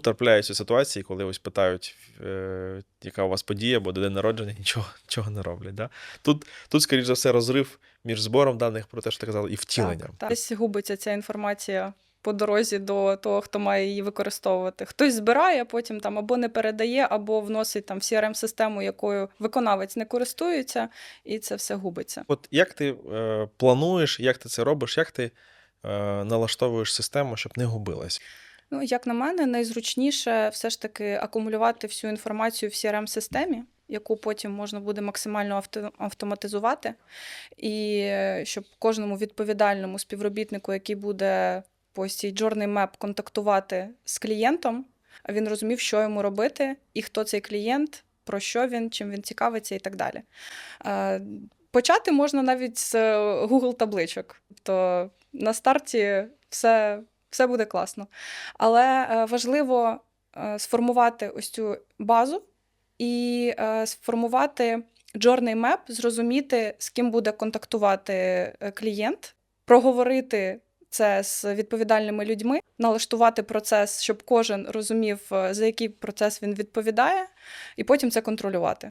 Трапляються ситуації, коли ось питають, е, яка у вас подія, або день народження, нічого, нічого не роблять. Да? Тут, тут, скоріш за все, розрив між збором даних про те, що ти казала, і втіленням. Так, так. Десь губиться ця інформація по дорозі до того, хто має її використовувати. Хтось збирає, потім там або не передає, або вносить там в CRM-систему, якою виконавець не користується, і це все губиться. От як ти е, плануєш, як ти це робиш, як ти е, налаштовуєш систему, щоб не губилась? Ну, як на мене, найзручніше все ж таки акумулювати всю інформацію в CRM-системі, яку потім можна буде максимально авто- автоматизувати, і е, щоб кожному відповідальному співробітнику, який буде по цій Journey Map контактувати з клієнтом, він розумів, що йому робити, і хто цей клієнт, про що він, чим він цікавиться і так далі. Е, Почати можна навіть з е, Google табличок. Тобто на старті все, все буде класно. Але е, важливо е, сформувати ось цю базу і е, сформувати journey map, зрозуміти, з ким буде контактувати клієнт, проговорити це з відповідальними людьми, налаштувати процес, щоб кожен розумів, за який процес він відповідає, і потім це контролювати.